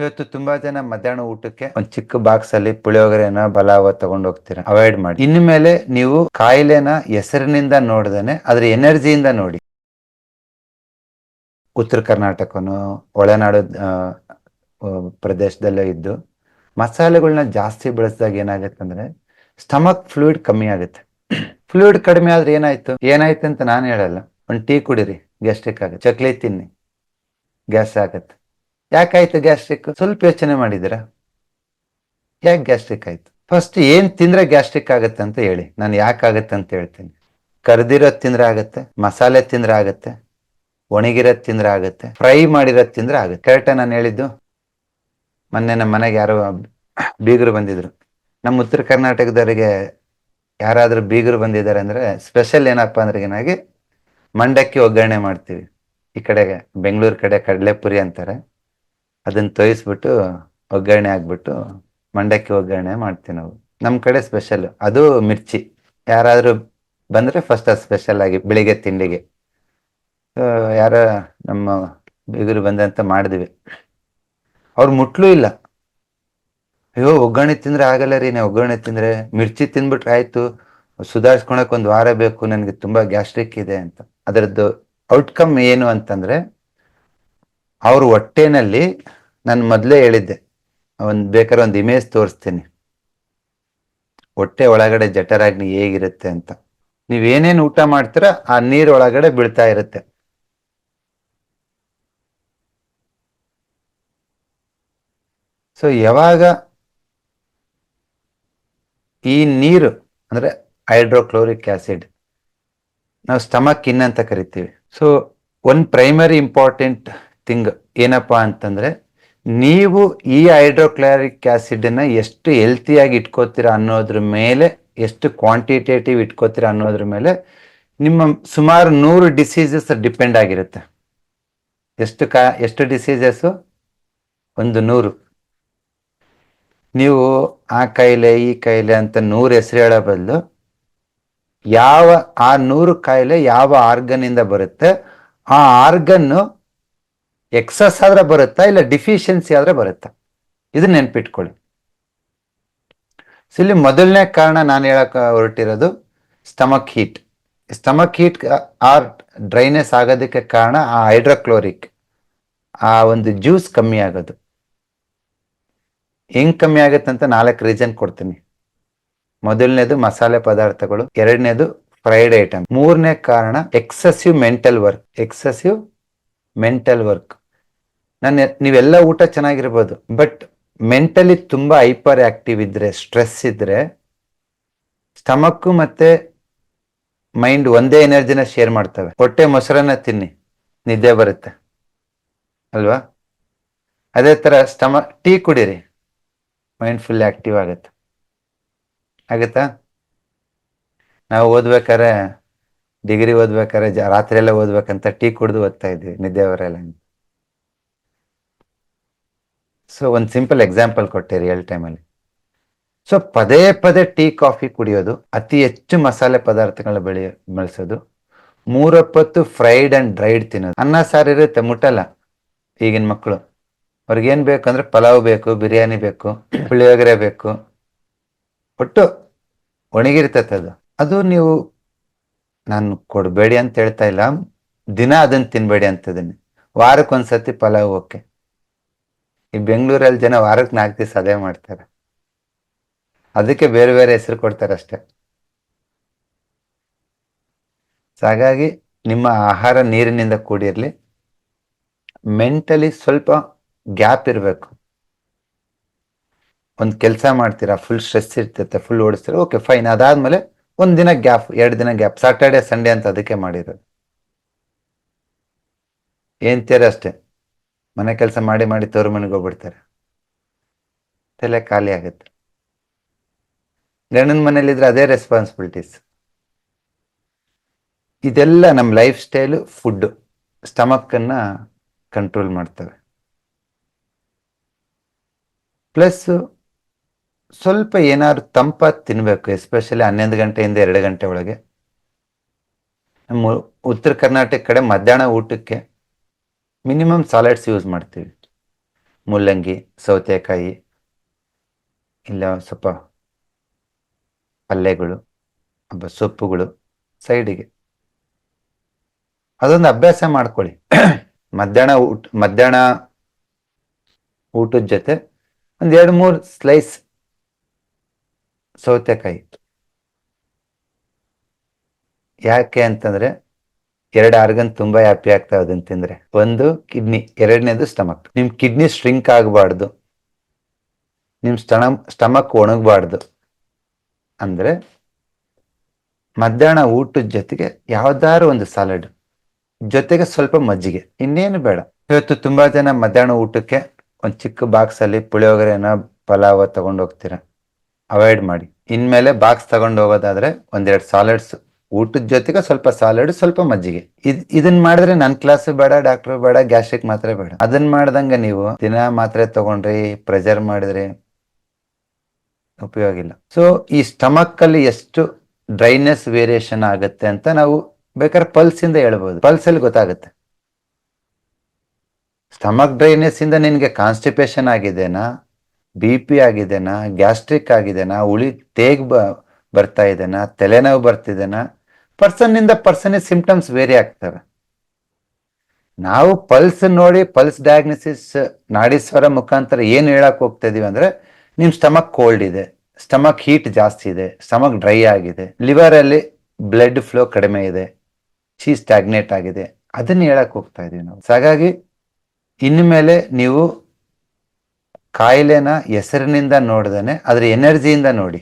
ಇವತ್ತು ತುಂಬಾ ಜನ ಮಧ್ಯಾಹ್ನ ಊಟಕ್ಕೆ ಒಂದ್ ಚಿಕ್ಕ ಬಾಕ್ಸ್ ಅಲ್ಲಿ ಪುಳಿಯೋಗರೆನ ಬಲಾವ ತಗೊಂಡ್ ಹೋಗ್ತೀರಾ? ಅವಾಯ್ಡ್ ಮಾಡಿ. ಇನ್ಮೇಲೆ ನೀವು ಕಾಯಿಲೆನ ಹೆಸರಿನಿಂದ ನೋಡ್ದೇನೆ ಅದ್ರ ಎನರ್ಜಿಯಿಂದ ನೋಡಿ. ಉತ್ತರ ಕರ್ನಾಟಕನು, ಒಳನಾಡು ಪ್ರದೇಶದಲ್ಲೇ ಇದ್ದು ಮಸಾಲೆಗಳನ್ನ ಜಾಸ್ತಿ ಬಳಸಿದಾಗ ಏನಾಗುತ್ತೆ ಅಂದ್ರೆ ಸ್ಟಮಕ್ ಫ್ಲೂಯಿಡ್ ಕಮ್ಮಿ ಆಗುತ್ತೆ. ಫ್ಲೂಯಿಡ್ ಕಡಿಮೆ ಆದ್ರೆ ಏನಾಯ್ತು? ಏನಾಯ್ತು ಅಂತ ನಾನು ಹೇಳಲ್ಲ. ಒಂದು ಟೀ ಕುಡಿರಿ ಗ್ಯಾಸ್ಟ್ರಿಕ್ ಆಗುತ್ತೆ. ಚಕ್ಲಿ ತಿನ್ನಿ ಗ್ಯಾಸ್ ಆಗತ್ತೆ. ಯಾಕಾಯ್ತು ಗ್ಯಾಸ್ಟ್ರಿಕ್? ಸ್ವಲ್ಪ ಯೋಚನೆ ಮಾಡಿದಿರಾ ಯಾಕೆ ಗ್ಯಾಸ್ಟ್ರಿಕ್ ಆಯ್ತು? ಫಸ್ಟ್ ಏನ್ ತಿಂದ್ರೆ ಗ್ಯಾಸ್ಟ್ರಿಕ್ ಆಗುತ್ತೆ ಅಂತ ಹೇಳಿ. ನಾನು ಯಾಕಾಗತ್ತೆ ಅಂತ ಹೇಳ್ತೀನಿ. ಕರ್ದಿರೋದ್ ತಿಂದ್ರೆ ಆಗತ್ತೆ, ಮಸಾಲೆ ತಿಂದ್ರೆ ಆಗತ್ತೆ, ಒಣಗಿರೋದ್ ತಿಂದ್ರೆ ಆಗತ್ತೆ, ಫ್ರೈ ಮಾಡಿರೋದ್ ತಿಂದ್ರೆ ಆಗುತ್ತೆ. ಕರೆಕ್ಟಾ ನಾನು ಹೇಳಿದ್ದು? ಮೊನ್ನೆ ನಮ್ಮ ಮನೆಗೆ ಯಾರೋ ಬೀಗರು ಬಂದಿದ್ರು. ನಮ್ಮ ಉತ್ತರ ಕರ್ನಾಟಕದವರಿಗೆ ಯಾರಾದ್ರೂ ಬೀಗರು ಬಂದಿದ್ದಾರೆ ಅಂದ್ರೆ ಸ್ಪೆಷಲ್ ಏನಪ್ಪಾ ಅಂದ್ರೆ ಏನಾಗಿ ಮಂಡಕ್ಕಿ ಒಗ್ಗರಣೆ ಮಾಡ್ತೀವಿ. ಈ ಕಡೆಗೆ, ಬೆಂಗಳೂರು ಕಡೆ ಕಡಲೆಪುರಿ ಅಂತಾರೆ. ಅದನ್ನ ತೋಯಿಸ್ಬಿಟ್ಟು ಒಗ್ಗರಣೆ ಹಾಕ್ಬಿಟ್ಟು ಮಂಡಕ್ಕಿ ಒಗ್ಗರಣೆ ಮಾಡ್ತೀವಿ ನಾವು. ನಮ್ಮ ಕಡೆ ಸ್ಪೆಷಲ್ ಅದು ಮಿರ್ಚಿ. ಯಾರಾದ್ರೂ ಬಂದ್ರೆ ಫಸ್ಟ್ ಅದು ಸ್ಪೆಷಲ್ ಆಗಿ ಬೆಳಿಗ್ಗೆ ತಿಂಡಿಗೆ. ಯಾರ ನಮ್ಮ ಬೀಗರು ಬಂದಂತ ಮಾಡಿದ್ವಿ. ಅವ್ರು ಮುಟ್ಲು ಇಲ್ಲ. ಅಯ್ಯೋ, ಒಗ್ಗರಣೆ ತಿಂದ್ರೆ ಆಗಲ್ಲ ರೀ ನೀವು ಒಗ್ಗರಣೆ ತಿಂದ್ರೆ. ಮಿರ್ಚಿ ತಿಂದ್ಬಿಟ್ರೆ ಆಯ್ತು. ಸುಧಾರಿಸ್ಕೊಳಕ್ ಒಂದು ವಾರ ಬೇಕು. ನನಗೆ ತುಂಬಾ ಗ್ಯಾಸ್ಟ್ರಿಕ್ ಇದೆ ಅಂತ. ಅದರದ್ದು ಔಟ್ಕಮ್ ಏನು ಅಂತಂದ್ರೆ ಅವ್ರ ಹೊಟ್ಟೆನಲ್ಲಿ ನಾನು ಮೊದಲೇ ಹೇಳಿದ್ದೆ, ಒಂದ್ ಬೇಕಾದ್ರೆ ಒಂದು ಇಮೇಜ್ ತೋರಿಸ್ತೀನಿ. ಹೊಟ್ಟೆ ಒಳಗಡೆ ಜಠರಾಗ್ನಿ ಹೇಗಿರುತ್ತೆ ಅಂತ. ನೀವೇನೇನು ಊಟ ಮಾಡ್ತೀರಾ, ಆ ನೀರ್ ಒಳಗಡೆ ಬೀಳ್ತಾ ಇರುತ್ತೆ. ಸೊ ಯಾವಾಗ ಈ ನೀರು ಅಂದ್ರೆ ಹೈಡ್ರೋಕ್ಲೋರಿಕ್ ಆಸಿಡ್, ನಾವು ಸ್ಟಮಕ್ ಇನ್ ಅಂತ ಕರಿತೀವಿ. So one primary important thing ಏನಪ್ಪಾ ಅಂತಂದ್ರೆ, ನೀವು ಈ ಹೈಡ್ರೋಕ್ಲಾರಿಕ್ ಆಸಿಡ್ನ ಎಷ್ಟು ಹೆಲ್ತಿಯಾಗಿ ಇಟ್ಕೋತೀರಾ ಅನ್ನೋದ್ರ ಮೇಲೆ, ಎಷ್ಟು ಕ್ವಾಂಟಿಟೇಟಿವ್ ಇಟ್ಕೋತೀರಾ ಅನ್ನೋದ್ರ ಮೇಲೆ ನಿಮ್ಮ ಸುಮಾರು ನೂರು ಡಿಸೀಸಸ್ ಡಿಪೆಂಡ್ ಆಗಿರುತ್ತೆ. ಎಷ್ಟು ಕಾ, ಎಷ್ಟು ಡಿಸೀಸಸ್ ಒಂದು ನೂರು. ನೀವು ಆ ಕಾಯಿಲೆ, ಈ ಕಾಯಿಲೆ ಅಂತ ನೂರು ಹೆಸರು ಹೇಳೋ ಬದಲು ಯಾವ, ಆ ನೂರು ಕಾಯಿಲೆ ಯಾವ ಆರ್ಗನ್ ಇಂದ ಬರುತ್ತೆ, ಆ ಆರ್ಗನ್ನು ಎಕ್ಸಸ್ ಆದ್ರೆ ಬರುತ್ತಾ ಇಲ್ಲ ಡಿಫಿಷಿಯನ್ಸಿ ಆದ್ರೆ ಬರುತ್ತಾ? ಇದನ್ನ ನೆನ್ಪಿಟ್ಕೊಳ್ಳಿ. ಇಲ್ಲಿ ಮೊದಲನೇ ಕಾರಣ ನಾನು ಹೇಳಕ್ ಹೊರಟಿರೋದು stomach heat stomach heat or dryness ಆಗೋದಕ್ಕೆ ಕಾರಣ ಆ ಹೈಡ್ರೋಕ್ಲೋರಿಕ್ ಆ ಒಂದು ಜ್ಯೂಸ್ ಕಮ್ಮಿ ಆಗೋದು. ಹೆಂಗ್ ಕಮ್ಮಿ ಆಗುತ್ತೆ ಅಂತ ನಾಲ್ಕು ರೀಸನ್ ಕೊಡ್ತೀನಿ. ಮೊದಲನೇದು ಮಸಾಲೆ ಪದಾರ್ಥಗಳು, ಎರಡನೇದು ಫ್ರೈಡ್ ಐಟಮ್ ಮೂರನೇ ಕಾರಣ excessive mental work excessive mental work ನಾನು ನೀವೆಲ್ಲ ಊಟ ಚೆನ್ನಾಗಿರ್ಬೋದು ಬಟ್ ಮೆಂಟಲಿ ತುಂಬಾ ಹೈಪರ್ ಆಕ್ಟಿವ್ ಇದ್ರೆ ಸ್ಟ್ರೆಸ್ ಇದ್ರೆ ಸ್ಟಮಕ್ ಮತ್ತೆ ಮೈಂಡ್ ಒಂದೇ ಎನರ್ಜಿನ ಶೇರ್ ಮಾಡ್ತವೆ. ಹೊಟ್ಟೆ ಮೊಸರನ್ನ ತಿನ್ನಿ, ನಿದ್ದೆ ಬರುತ್ತೆ. ಅಲ್ವಾ? ಅದೇ ತರ ಸ್ಟಮ ಟೀ ಕುಡೀರಿ ಮೈಂಡ್ ಫುಲ್ ಆಕ್ಟಿವ್ ಆಗುತ್ತೆ. ಆಗತ್ತಾ? ನಾವು ಓದ್ಬೇಕಾರೆ ಡಿಗ್ರಿ ಓದ್ಬೇಕಾರೆ ರಾತ್ರಿ ಎಲ್ಲ ಓದ್ಬೇಕಂತ ಟೀ ಕುಡಿದು ಓದ್ತಾ ಇದ್ವಿ, ನಿದ್ದೆ ಬರಲ್ಲ ಸೊ ಒಂದು ಸಿಂಪಲ್ ಎಕ್ಸಾಂಪಲ್ ಕೊಟ್ಟೆ ರಿಯಲ್ ಟೈಮಲ್ಲಿ ಸೊ ಪದೇ ಪದೇ ಟೀ, ಕಾಫಿ ಕುಡಿಯೋದು, ಅತಿ ಹೆಚ್ಚು ಮಸಾಲೆ ಪದಾರ್ಥಗಳನ್ನ ಬೆಳೆಯ ಬಳಸೋದು, ಮೂರಪ್ಪತ್ತು ಫ್ರೈಡ್ ಅಂಡ್ ಡ್ರೈಡ್ ತಿನ್ನೋದು. ಅನ್ನ, ಸಾರು ಇರುತ್ತೆ, ಮುಟ್ಟಲ್ಲ ಈಗಿನ ಮಕ್ಕಳು ಅವ್ರಿಗೇನ್ ಬೇಕಂದ್ರೆ ಪಲಾವ್ ಬೇಕು, ಬಿರಿಯಾನಿ ಬೇಕು, ಪುಳಿಯೋಗರೆ ಬೇಕು. ಒಟ್ಟು ಒಣಗಿರ್ತೈತೆ ಅದು. ಅದು ನೀವು ನಾನು ಕೊಡಬೇಡಿ ಅಂತ ಹೇಳ್ತಾ ಇಲ್ಲ. ದಿನ ಅದನ್ನ ತಿನ್ಬೇಡಿ ಅಂತದೀನಿ ವಾರಕ್ಕೊಂದ್ಸತಿ ಪಲಾವ್ ಓಕೆ. ಈ ಬೆಂಗಳೂರಲ್ಲಿ ಜನ ವಾರಕ್ಕೆ ನಾಲ್ಕು ದಿವಸ ಅದೇ ಮಾಡ್ತಾರೆ. ಅದಕ್ಕೆ ಬೇರೆ ಬೇರೆ ಹೆಸರು ಕೊಡ್ತಾರೆ ಅಷ್ಟೇ ಹಾಗಾಗಿ ನಿಮ್ಮ ಆಹಾರ ನೀರಿನಿಂದ ಕೂಡಿರ್ಲಿ. ಮೆಂಟಲಿ ಸ್ವಲ್ಪ ಗ್ಯಾಪ್ ಇರಬೇಕು. ಒಂದು ಕೆಲಸ ಮಾಡ್ತೀರಾ ಫುಲ್ ಸ್ಟ್ರೆಸ್ ಇರ್ತೈತೆ ಫುಲ್ ಓಡಿಸ್ತೀರಾ ಓಕೆ ಫೈನ್ ಅದಾದ್ಮೇಲೆ ಒಂದು ದಿನ ಗ್ಯಾಪ್, ಎರಡು ದಿನ ಗ್ಯಾಪ್. ಸಾಟರ್ಡೆ ಸಂಡೇ ಅಂತ ಅದಕ್ಕೆ ಮಾಡಿರೋದು. ಏನ್ತೀರ ಅಷ್ಟೇ? ಮನೆ ಕೆಲಸ ಮಾಡಿ ಮಾಡಿ ತವ್ರ ಮನೆಗೆ ಹೋಗ್ಬಿಡ್ತಾರೆ. ತಲೆ ಖಾಲಿ ಆಗುತ್ತೆ. ಗಂಡನ ಮನೇಲಿದ್ರೆ ಅದೇ ರೆಸ್ಪಾನ್ಸಿಬಿಲಿಟೀಸ್ ಇದೆಲ್ಲ ನಮ್ಮ ಲೈಫ್ ಸ್ಟೈಲು ಫುಡ್ ಸ್ಟಮಕ್ ಅನ್ನ ಕಂಟ್ರೋಲ್ ಮಾಡ್ತವೆ. ಪ್ಲಸ್ ಸ್ವಲ್ಪ ಏನಾದ್ರು ತಂಪಾದ ತಿನ್ಬೇಕು ಎಸ್ಪೆಷಲಿ ಹನ್ನೊಂದು ಗಂಟೆಯಿಂದ ಎರಡು ಗಂಟೆ ಒಳಗೆ. ನಮ್ಮ ಉತ್ತರ ಕರ್ನಾಟಕ ಕಡೆ ಮಧ್ಯಾಹ್ನ ಊಟಕ್ಕೆ ಮಿನಿಮಮ್ ಸಾಲಡ್ಸ್ ಯೂಸ್ ಮಾಡ್ತೀವಿ. ಮೂಲಂಗಿ, ಸೌತೆಕಾಯಿ, ಇಲ್ಲ ಸ್ವಲ್ಪ ಪಲ್ಯಗಳು ಒಬ್ಬ ಸೊಪ್ಪುಗಳು ಸೈಡಿಗೆ ಅದೊಂದು ಅಭ್ಯಾಸ ಮಾಡ್ಕೊಳ್ಳಿ. ಮಧ್ಯಾಹ್ನ ಊಟ, ಮಧ್ಯಾಹ್ನ ಊಟದ ಜೊತೆ ಒಂದು ಎರಡು ಮೂರು ಸ್ಲೈಸ್ ಸೌತೆಕಾಯಿ. ಯಾಕೆ ಅಂತಂದ್ರೆ ಎರಡು ಆರ್ಗನ್ ತುಂಬಾ ಹ್ಯಾಪಿ ಆಗ್ತಾ ಅದನ್ನ ತಿಂದ್ರೆ. ಒಂದು ಕಿಡ್ನಿ ಎರಡನೇದು ಸ್ಟಮಕ್ ನಿಮ್ ಕಿಡ್ನಿ ಸ್ಟ್ರಿಂಕ್ ಆಗಬಾರ್ದು. ನಿಮ್ ಸ್ಟಮ ಸ್ಟಮಕ್ ಒಣಗಬಾರ್ದು. ಅಂದ್ರೆ ಮಧ್ಯಾಹ್ನ ಊಟದ ಜೊತೆಗೆ ಯಾವ್ದಾದ್ರು ಒಂದು ಸಾಲಡ್ ಜೊತೆಗೆ ಸ್ವಲ್ಪ ಮಜ್ಜಿಗೆ. ಇನ್ನೇನು ಬೇಡ. ಇವತ್ತು ತುಂಬಾ ಜನ ಮಧ್ಯಾಹ್ನ ಊಟಕ್ಕೆ ಒಂದ್ ಚಿಕ್ಕ ಬಾಕ್ಸ್ ಅಲ್ಲಿ ಪುಳಿಯೋಗರೆನ ಪಲಾವ ತಗೊಂಡು ಹೋಗ್ತೀರಾ. ಅವಾಯ್ಡ್ ಮಾಡಿ. ಇನ್ಮೇಲೆ ಬಾಕ್ಸ್ ತಗೊಂಡು ಹೋಗೋದಾದ್ರೆ ಒಂದೆರಡು ಸಾಲಡ್ಸ್ ಊಟದ ಜೊತೆಗೆ ಸ್ವಲ್ಪ ಸಾಲಡ್ ಸ್ವಲ್ಪ ಮಜ್ಜಿಗೆ. ಇದ್, ಇದನ್ ಮಾಡಿದ್ರೆ ನನ್ ಕ್ಲಾಸ್ ಬೇಡ ಡಾಕ್ಟರ್ ಬೇಡ ಗ್ಯಾಸ್ಟ್ರಿಕ್ ಮಾತ್ರೆ ಬೇಡ. ಅದನ್ ಮಾಡ್ದಂಗ ನೀವು ದಿನ ಮಾತ್ರೆ ತಗೊಂಡ್ರಿ ಪ್ರೆಷರ್ ಮಾಡಿದ್ರಿ ಉಪಯೋಗ ಇಲ್ಲ. ಸೊ ಈ ಸ್ಟಮಕ್ ಅಲ್ಲಿ ಎಷ್ಟು ಡ್ರೈನೆಸ್ ವೇರಿಯೇಷನ್ ಆಗುತ್ತೆ ಅಂತ ನಾವು ಬೇಕಾದ್ರೆ ಪಲ್ಸ್ ಇಂದ ಹೇಳ್ಬೋದು. ಪಲ್ಸ್ ಅಲ್ಲಿ ಗೊತ್ತಾಗುತ್ತೆ. ಸ್ಟಮಕ್ ಡ್ರೈನೆಸ್ ಇಂದ ನಿನ್ಗೆ ಕಾನ್ಸ್ಟಿಪೇಷನ್ ಆಗಿದೆನಾ ಬಿ ಪಿ ಆಗಿದೆನಾ ಗ್ಯಾಸ್ಟ್ರಿಕ್ ಆಗಿದೆನಾ, ಉಳಿ ತೇಗ್ ಬರ್ತಾ ಇದೆನಾ, ತಲೆನೋವು ಬರ್ತಿದೆನಾ ಪರ್ಸನ್ ಇಂದ ಪರ್ಸನ್ ಸಿಂಪ್ಟಮ್ಸ್ ವೇರಿ ಆಗ್ತವೆ. ನಾವು ಪಲ್ಸ್ ನೋಡಿ ಪಲ್ಸ್ ಡಯಾಗ್ನೋಸಿಸ್ ನಾಡೀಸ್ವರ ಮುಖಾಂತರ ಏನು ಹೇಳಕ್ ಹೋಗ್ತಾ ಇದೀವಿ ಅಂದ್ರೆ ನಿಮ್ ಸ್ಟಮಕ್ ಕೋಲ್ಡ್ ಇದೆ ಸ್ಟಮಕ್ ಹೀಟ್ ಜಾಸ್ತಿ ಇದೆ ಸ್ಟಮಕ್ ಡ್ರೈ ಆಗಿದೆ ಲಿವರ್ ಅಲ್ಲಿ ಬ್ಲಡ್ ಫ್ಲೋ ಕಡಿಮೆ ಇದೆ ಚೀಸ್ ಸ್ಟಾಗ್ನೇಟ್ ಆಗಿದೆ, ಅದನ್ನ ಹೇಳಕ್ ಹೋಗ್ತಾ ಇದೀವಿ ನಾವು. ಹಾಗಾಗಿ ಇನ್ಮೇಲೆ ನೀವು ಕಾಯಿಲೆನ ಹೆಸರಿನಿಂದ ನೋಡ್ದೇನೆ, ಅದ್ರ ಎನರ್ಜಿಯಿಂದ ನೋಡಿ.